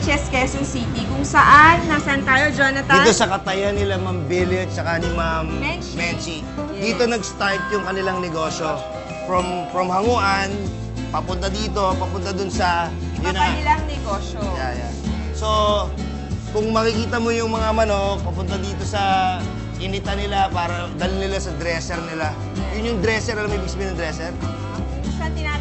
which is Quezon City, kung saan, nasaan tayo, Jonathan? Dito sa katayan nila Ma'am Billy at saka ni Ma'am Menchi. Menchi. Yes. Dito nag-start yung kanilang negosyo. From from Hanguan, papunta dito, papunta dun sa... Iba yun na kanilang negosyo. Yeah, yeah. So, kung makikita mo yung mga manok, papunta dito sa inita nila para dali nila sa dresser nila. Yun yung dresser, alam mo ibig sabihin ng dresser? Saan tinatanggal yung mga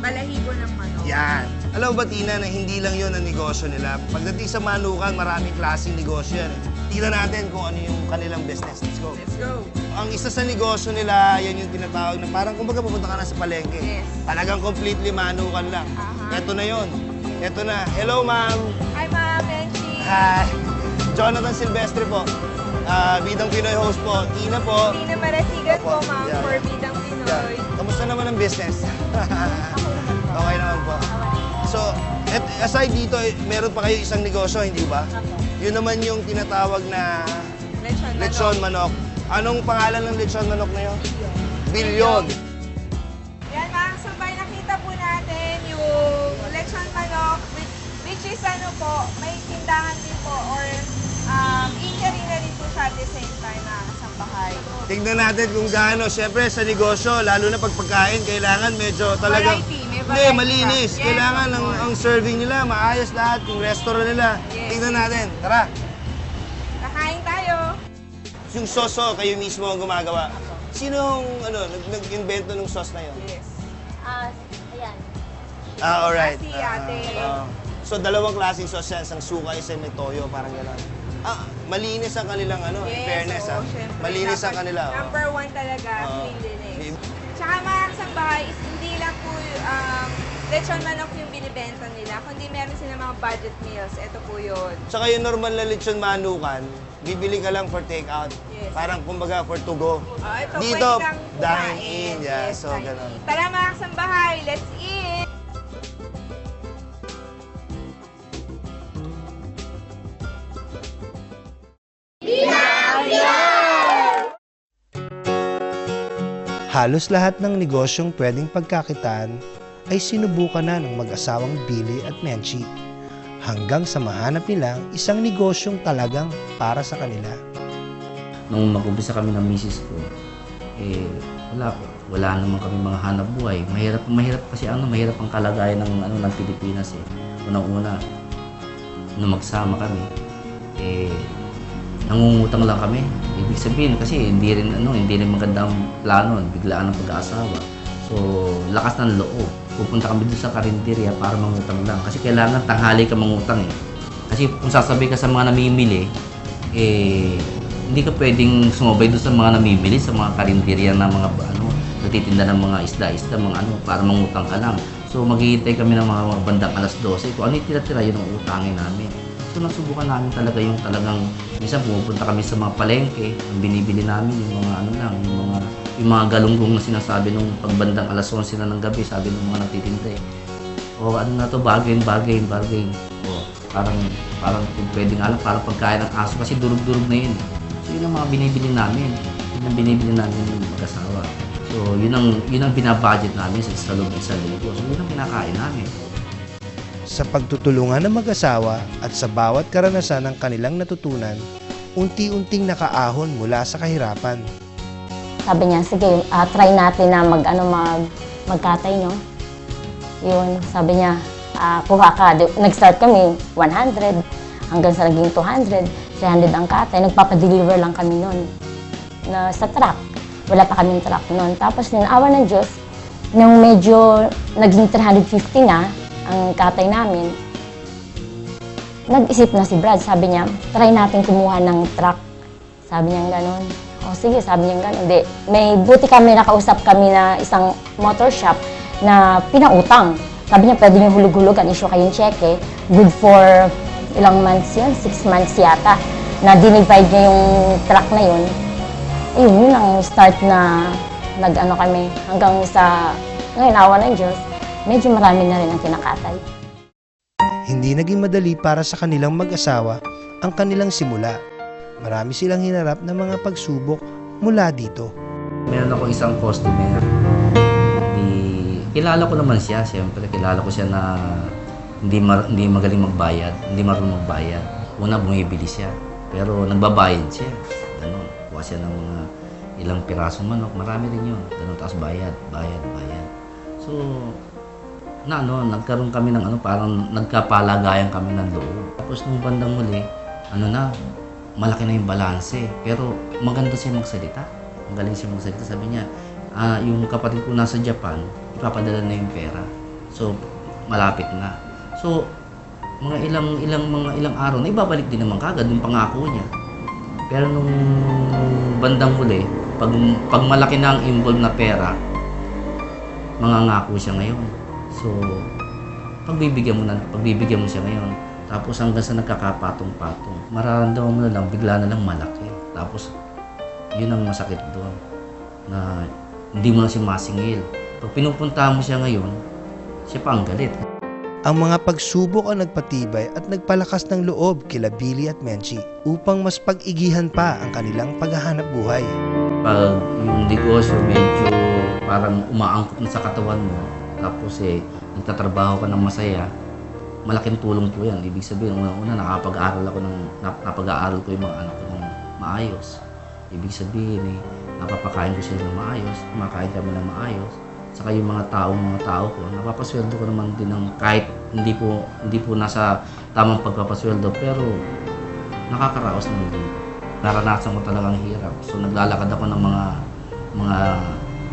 balahibo ng manok? Yan. Alam ba, Tina, na hindi lang yun ang negosyo nila. Pagdating sa manukan, maraming klaseng negosyo yan. Tingnan natin kung ano yung kanilang business. Let's go. Let's go. Ang isa sa negosyo nila, yan yung tinatawag na parang kumbaga pupunta ka na sa palengke. Yes. Talagang completely manukan lang. Aha. Ito na yon. Ito na. Hello, ma'am. Hi, Ma'am. Hi. Jonathan Silvestre po. Ah, Bidang Pinoy host po. Tina po. Tina Marasigan po. Ma'am, Yeah, for yeah. Bidang Yeah. Pinoy. Kamusta naman ang business? Ako. Okay naman po. So, at aside dito, eh, meron pa kayo isang negosyo, hindi ba? Yun naman yung tinatawag na Lechon, manok. lechon manok. Anong pangalan ng lechon manok na yun? Bilyon. Yan mga sabay, nakita po natin yung lechon manok, which, which is ano po, may tindahan din po or um, eatery na rin po siya at the same time na sambahay. Tingnan natin kung gaano. Siyempre, sa negosyo, lalo na pag pagkain, kailangan medyo talagang... Variety, Hindi, malinis. Yes, kailangan ang, ang serving nila, maayos lahat, yung restaurant nila. Yes. Tingnan natin. Tara. Kakain tayo. Yung soso, kayo mismo ang gumagawa. Sinong ano, nag- nag-invento ng sauce na yun? Yes. Ah, ayan. Ah, alright. Si Ah, ate. ah. so, dalawang klaseng sauce yan. Isang suka, isang may toyo, parang gano'n. Ah, malinis ang kanilang ano, in Yes, fairness oo, ah. syempre. Malinis ang Dapat kanila. oh. Number one talaga, Oo. cleanliness. Tsaka mga kasambahay is lang po um, lechon manok yung binibenta nila, kundi meron sila mga budget meals. Ito po yun. Tsaka yung normal na lechon manukan, bibili ka lang for take out. Yes. Parang kumbaga for to go. Oh, ito Dito, pwede kang dine kumain. in. Yeah, Yes, so ganun. Tara mga kasambahay, let's eat! Halos lahat ng negosyong pwedeng pagkakitaan ay sinubukan na ng mag-asawang Billy at Menchi hanggang sa mahanap nila ang isang negosyong talagang para sa kanila. nung mag-umpisa kami ng misis ko, eh, wala po. Wala naman kami mga hanap buhay. Mahirap, mahirap kasi ano, mahirap ang kalagayan ng, ano, ng Pilipinas eh. Unang-una, nung magsama kami, eh, nangungutang lang kami. Ibig sabihin, kasi hindi rin, ano, hindi rin magandang plano, biglaan ang pag-aasawa. So, lakas ng loob. Pupunta kami doon sa karinderya para mangutang lang. Kasi kailangan tanghali ka mangutang eh. Kasi kung sasabi ka sa mga namimili, eh, hindi ka pwedeng sumabay doon sa mga namimili, sa mga karinderya na mga ano, nagtitinda ng mga isda-isda, mga ano, para mangutang ka lang. So maghihintay kami ng mga bandang alas 12. Kung ano yung tira-tira, yun ang utangin namin. So nasubukan namin talaga yung talagang, minsan pumupunta kami sa mga palengke, ang binibili namin yung mga ano lang, yung mga yung mga galunggong na sinasabi nung pagbandang alas 11 na ng gabi, sabi ng mga nagtitinda eh. O ano na to, bargain, bargain, bargain. O, parang, parang kung pwede nga lang, parang pagkain ng aso kasi durug-durug na yun. So yun ang mga binibili namin. Yun ang binibili namin ng mag-asawa. So yun ang, yun ang binabudget namin sa, sa loob. So yun ang kinakain namin. Sa pagtutulungan ng mag-asawa at sa bawat karanasan ng kanilang natutunan, unti-unting nakaahon mula sa kahirapan. Sabi niya, sige, ah, try natin na mag, ano, mag, magkatay, no? Yun, sabi niya, ah, kuha ka. Nag-start kami, 100, hanggang sa naging 200, 300 ang katay. Nagpapadeliver lang kami noon na sa truck. Wala pa kaming truck noon. Tapos awa ng Diyos, nung medyo naging 350 na ang katay namin, nag-isip na si Brad. Sabi niya, try natin kumuha ng truck. Sabi niya gano'n. O sige, sabi niya gano'n. Hindi, may buti kami nakausap kami na isang motor shop na pinautang. Sabi niya, pwede niyo hulug-hulugan, issue kayong cheque. Good for ilang months yun, six months yata. Na dinivide niya yung truck na yun. Ayun, yun ang start na nag-ano kami hanggang sa ngayon, awa ng Diyos, medyo marami na rin ang kinakatay. Hindi naging madali para sa kanilang mag-asawa ang kanilang simula. Marami silang hinarap ng mga pagsubok mula dito. Meron ako isang customer. Di, kilala ko naman siya, siyempre. Kilala ko siya na hindi, mar- hindi magaling magbayad, hindi marunong magbayad. Una, bumibili siya. Pero nagbabayad siya. Ganun. Kuha siya ng mga ilang pirasong manok. Marami rin yun. Ganun. Tapos bayad, bayad, bayad. So, na ano, nagkaroon kami ng ano, parang nagkapalagayan kami ng loob. Tapos nung bandang huli, ano na, malaki na yung balanse. Pero maganda siya magsalita. Magaling siya magsalita. Sabi niya, ah, yung kapatid ko nasa Japan, ipapadala na yung pera. So, malapit na. So, mga ilang ilang mga ilang araw na ibabalik din naman kagad yung pangako niya. Pero nung bandang huli, pag, pag malaki na ang involved na pera, mangangako siya ngayon. So, pagbibigyan mo na, pagbibigyan mo siya ngayon, tapos hanggang sa nagkakapatong-patong, mararamdaman mo na lang, bigla na lang malaki. Tapos, yun ang masakit doon, na hindi mo na siya masingil. Pag pinupunta mo siya ngayon, siya pa ang galit. Ang mga pagsubok ang nagpatibay at nagpalakas ng loob kila Billy at Menchi upang mas pag-igihan pa ang kanilang paghahanap buhay. pag yung negosyo medyo parang umaangkop na sa katawan mo, tapos eh, nagtatrabaho ka ng masaya, malaking tulong po yan. Ibig sabihin, una-una, nakapag-aral ako ng, nap- napag-aaral ko yung mga anak ko ng maayos. Ibig sabihin, eh, napapakain ko sila ng maayos, kumakain kami ng maayos. Saka yung mga tao, mga tao ko, napapasweldo ko naman din ng kahit hindi po, hindi po nasa tamang pagpapasweldo, pero nakakaraos naman din naranasan ko talagang hirap. So naglalakad ako ng mga mga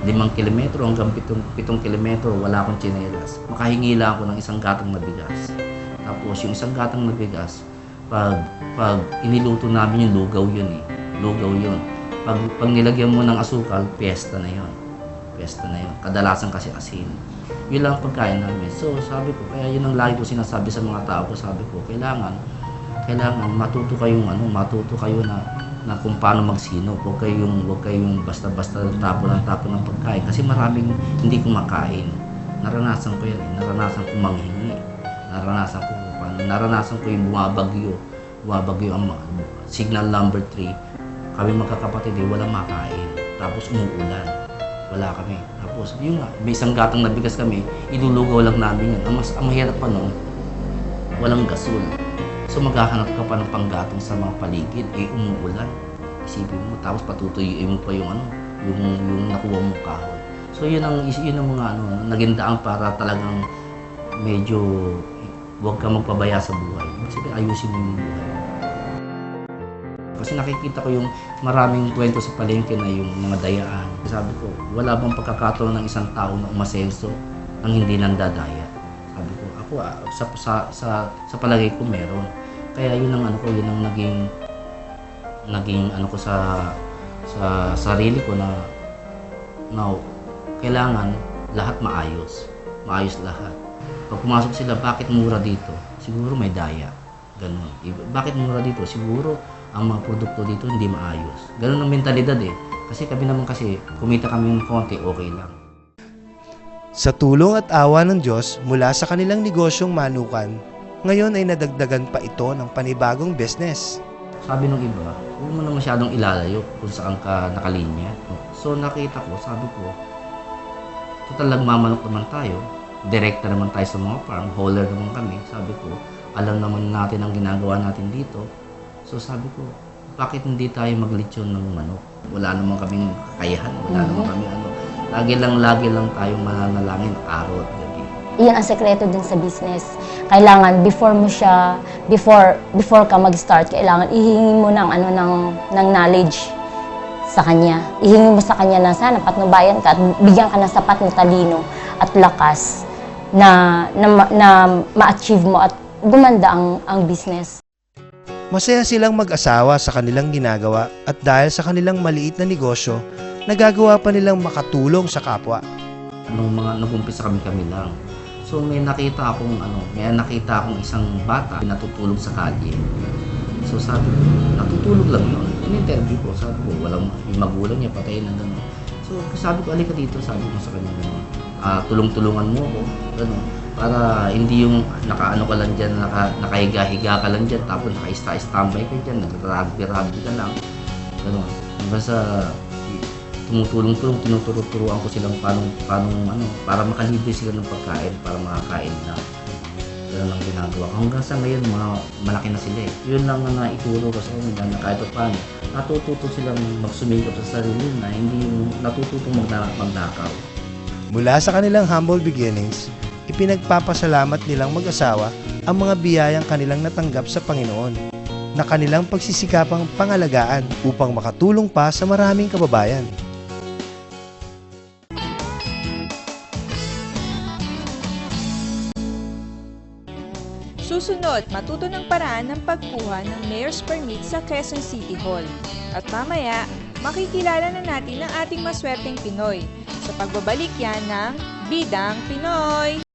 limang kilometro hanggang pitong, pitong kilometro, wala akong tsinelas. Makahingi lang ako ng isang gatong na bigas. Tapos yung isang gatong na bigas, pag, pag iniluto namin yung lugaw yun eh. Lugaw yun. Pag, pag nilagyan mo ng asukal, piyesta na yun. Piyesta na yun. Kadalasan kasi asin. Yun lang ang pagkain namin. So sabi ko, kaya yun ang lagi ko sinasabi sa mga tao ko, sabi ko, kailangan kailangan matuto kayong ano, matuto kayo na na kung paano magsino. Huwag kayong huwag kayong basta-basta tapo ng tapo ng pagkain kasi maraming hindi kumakain. Naranasan ko yan, eh. naranasan ko manghingi. Naranasan ko paano, naranasan ko yung bumabagyo. Bumabagyo ang ma- signal number 3. Kami magkakapatid eh, walang makain. Tapos umuulan. Wala kami. Tapos yun nga, may isang gatang na bigas kami, ilulugaw lang namin yun. Ang, mas, ang mahirap pa nun, walang gasol. So maghahanap ka pa ng panggatong sa mga paligid, eh umuulan. Isipin mo, tapos patutuyuin mo pa yung ano, yung, yung nakuha mong kahoy. So yun ang, yun ang mga ano, naging daan para talagang medyo huwag ka magpabaya sa buhay. Sabihin, ayusin mo yung buhay. Kasi nakikita ko yung maraming kwento sa palengke na yung mga dayaan. Sabi ko, wala bang pagkakataon ng isang tao na umasenso ang hindi nandadaya? Sabi ko, ako ah, sa, sa, sa, sa palagay ko meron. Kaya yun ang ano ko, yun ang naging naging ano ko sa sa sarili ko na na kailangan lahat maayos. Maayos lahat. Pag pumasok sila, bakit mura dito? Siguro may daya. Ganun. Bakit mura dito? Siguro ang mga produkto dito hindi maayos. Ganun ang mentalidad eh. Kasi kami naman kasi, kumita kami ng konti, okay lang. Sa tulong at awa ng Diyos mula sa kanilang negosyong manukan, ngayon ay nadagdagan pa ito ng panibagong business. Sabi ng iba, huwag mo na masyadong ilalayo kung saan ka nakalinya. So nakita ko, sabi ko, total nagmamanok naman tayo, director naman tayo sa mga farm, hauler naman kami. Sabi ko, alam naman natin ang ginagawa natin dito. So sabi ko, bakit hindi tayo maglitsyon ng manok? Wala naman kaming kakayahan, wala naman kami ano. Lagi lang, lagi lang tayong mananalangin araw at Iyon ang sekreto din sa business. Kailangan before mo siya, before before ka mag-start, kailangan ihingi mo ng ano ng ng knowledge sa kanya. Ihingi mo sa kanya na sana patnubayan ka at bigyan ka ng sapat na talino at lakas na na, ma- na ma-achieve mo at gumanda ang ang business. Masaya silang mag-asawa sa kanilang ginagawa at dahil sa kanilang maliit na negosyo, nagagawa pa nilang makatulong sa kapwa. nung mga nag-umpisa kami kami lang. So may nakita akong ano, may nakita akong isang bata na natutulog sa kalye. So sabi ko, natutulog lang yun. In-interview ko, sabi ko, walang magulang niya, patay na gano'n. So sabi ko, alika dito, sabi ko sa kanya, gano'n. Ah, tulong-tulungan mo ako, gano'n. Para hindi yung nakaano ka lang dyan, naka, nakahiga-higa ka lang dyan, tapos naka-standby ka dyan, nag-rugby-rugby ka lang. Gano'n. Sa tumutulong-tulong, tinuturo-turuan ko silang paano, paano, ano, para makalibre sila ng pagkain, para makakain na. ganun ang ginagawa. Hanggang sa ngayon, mga malaki na sila eh. Yun lang ang naituro ko sa kanila na kahit pa paano, natututo silang magsumikap sa sarili na hindi natututong magnakaw. Mula sa kanilang humble beginnings, ipinagpapasalamat nilang mag-asawa ang mga biyayang kanilang natanggap sa Panginoon na kanilang pagsisikapang pangalagaan upang makatulong pa sa maraming kababayan. Susunod, matuto ng paraan ng pagkuha ng Mayor's Permit sa Quezon City Hall. At mamaya, makikilala na natin ang ating maswerteng Pinoy sa pagbabalik yan ng Bidang Pinoy!